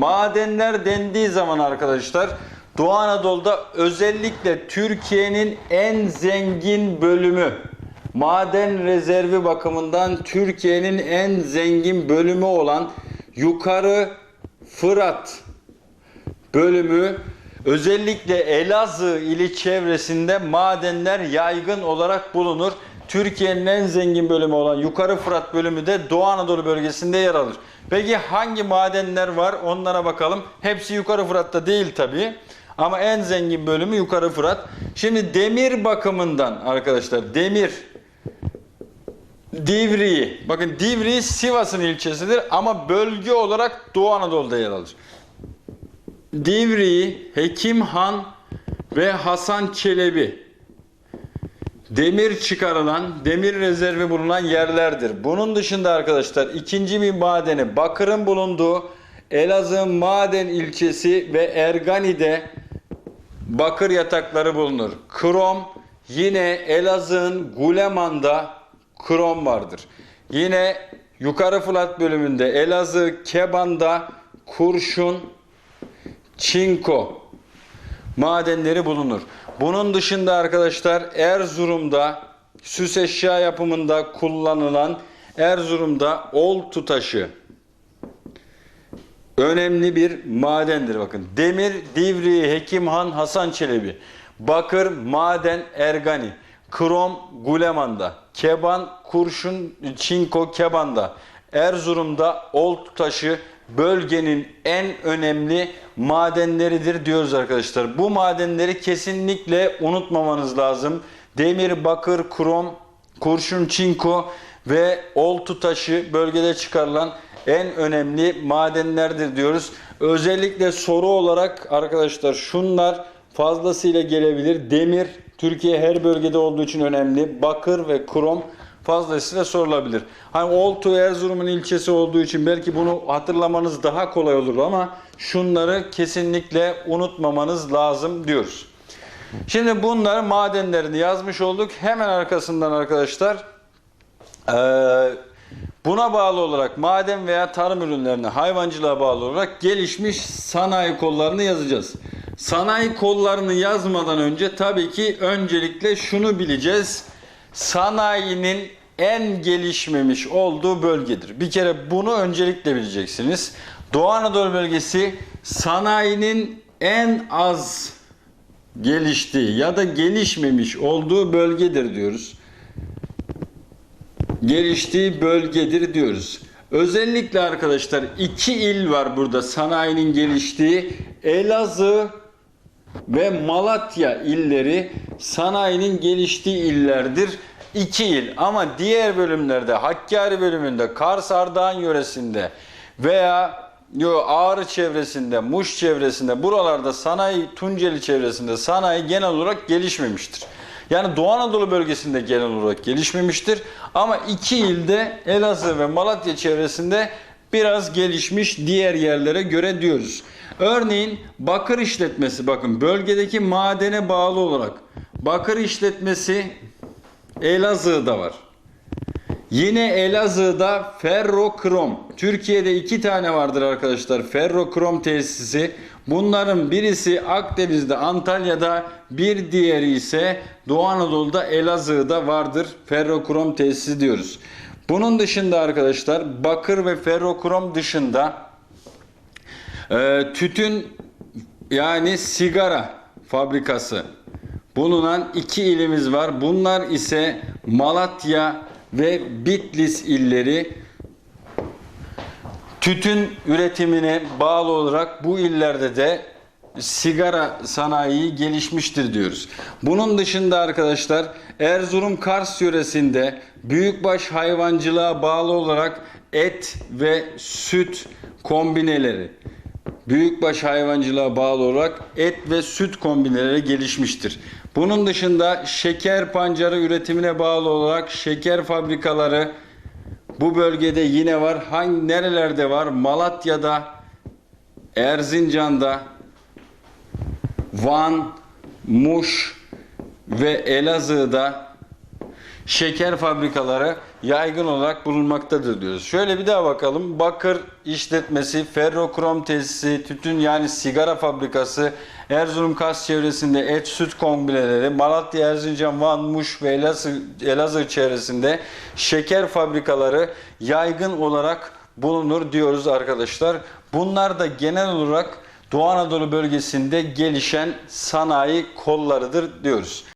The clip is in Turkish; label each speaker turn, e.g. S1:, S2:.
S1: madenler dendiği zaman arkadaşlar Doğu Anadolu'da özellikle Türkiye'nin en zengin bölümü maden rezervi bakımından Türkiye'nin en zengin bölümü olan yukarı Fırat bölümü özellikle Elazığ ili çevresinde madenler yaygın olarak bulunur. Türkiye'nin en zengin bölümü olan Yukarı Fırat bölümü de Doğu Anadolu bölgesinde yer alır. Peki hangi madenler var onlara bakalım. Hepsi Yukarı Fırat'ta değil tabii. Ama en zengin bölümü Yukarı Fırat. Şimdi demir bakımından arkadaşlar demir Divriği. Bakın Divriği Sivas'ın ilçesidir ama bölge olarak Doğu Anadolu'da yer alır. Divriği, Hekim Han ve Hasan Çelebi demir çıkarılan, demir rezervi bulunan yerlerdir. Bunun dışında arkadaşlar ikinci bir madeni Bakır'ın bulunduğu Elazığ Maden ilçesi ve Ergani'de bakır yatakları bulunur. Krom yine Elazığ'ın Guleman'da krom vardır. Yine Yukarı Fırat bölümünde Elazığ Keban'da kurşun, çinko madenleri bulunur. Bunun dışında arkadaşlar Erzurum'da süs eşya yapımında kullanılan Erzurum'da oltu taşı önemli bir madendir bakın. Demir, Divriği, Hekimhan, Hasan Çelebi. Bakır, maden, Ergani. Krom, Guleman'da. Keban, kurşun, çinko, Keban'da. Erzurum'da oltu taşı bölgenin en önemli madenleridir diyoruz arkadaşlar. Bu madenleri kesinlikle unutmamanız lazım. Demir, bakır, krom, kurşun, çinko ve oltu taşı bölgede çıkarılan en önemli madenlerdir diyoruz. Özellikle soru olarak arkadaşlar şunlar fazlasıyla gelebilir. Demir Türkiye her bölgede olduğu için önemli. Bakır ve krom fazlasıyla sorulabilir. Hani Oltu Erzurum'un ilçesi olduğu için belki bunu hatırlamanız daha kolay olur ama şunları kesinlikle unutmamanız lazım diyoruz. Şimdi bunları madenlerini yazmış olduk. Hemen arkasından arkadaşlar eee, buna bağlı olarak maden veya tarım ürünlerine hayvancılığa bağlı olarak gelişmiş sanayi kollarını yazacağız. Sanayi kollarını yazmadan önce tabii ki öncelikle şunu bileceğiz. Sanayinin en gelişmemiş olduğu bölgedir. Bir kere bunu öncelikle bileceksiniz. Doğu Anadolu bölgesi sanayinin en az geliştiği ya da gelişmemiş olduğu bölgedir diyoruz. Geliştiği bölgedir diyoruz. Özellikle arkadaşlar iki il var burada sanayinin geliştiği. Elazığ ve Malatya illeri sanayinin geliştiği illerdir. İki il ama diğer bölümlerde Hakkari bölümünde, Kars Ardahan yöresinde veya yo, Ağrı çevresinde, Muş çevresinde buralarda sanayi, Tunceli çevresinde sanayi genel olarak gelişmemiştir. Yani Doğu Anadolu bölgesinde genel olarak gelişmemiştir. Ama iki ilde Elazığ ve Malatya çevresinde biraz gelişmiş diğer yerlere göre diyoruz. Örneğin bakır işletmesi bakın bölgedeki madene bağlı olarak bakır işletmesi Elazığ'da var. Yine Elazığ'da ferrokrom. Türkiye'de iki tane vardır arkadaşlar ferrokrom tesisi. Bunların birisi Akdeniz'de Antalya'da bir diğeri ise Doğu Anadolu'da Elazığ'da vardır ferrokrom tesisi diyoruz. Bunun dışında arkadaşlar bakır ve ferrokrom dışında ee, tütün yani sigara fabrikası bulunan iki ilimiz var. Bunlar ise Malatya ve Bitlis illeri. Tütün üretimine bağlı olarak bu illerde de sigara sanayi gelişmiştir diyoruz. Bunun dışında arkadaşlar Erzurum Kars yöresinde büyükbaş hayvancılığa bağlı olarak et ve süt kombineleri büyükbaş hayvancılığa bağlı olarak et ve süt kombineleri gelişmiştir. Bunun dışında şeker pancarı üretimine bağlı olarak şeker fabrikaları bu bölgede yine var. Hangi nerelerde var? Malatya'da, Erzincan'da, Van, Muş ve Elazığ'da şeker fabrikaları yaygın olarak bulunmaktadır diyoruz. Şöyle bir daha bakalım. Bakır işletmesi, ferrokrom tesisi, tütün yani sigara fabrikası, Erzurum Kars çevresinde et süt kongreleri, Malatya, Erzincan, Van, Muş ve Elazığ, Elazığ çevresinde şeker fabrikaları yaygın olarak bulunur diyoruz arkadaşlar. Bunlar da genel olarak Doğu Anadolu bölgesinde gelişen sanayi kollarıdır diyoruz.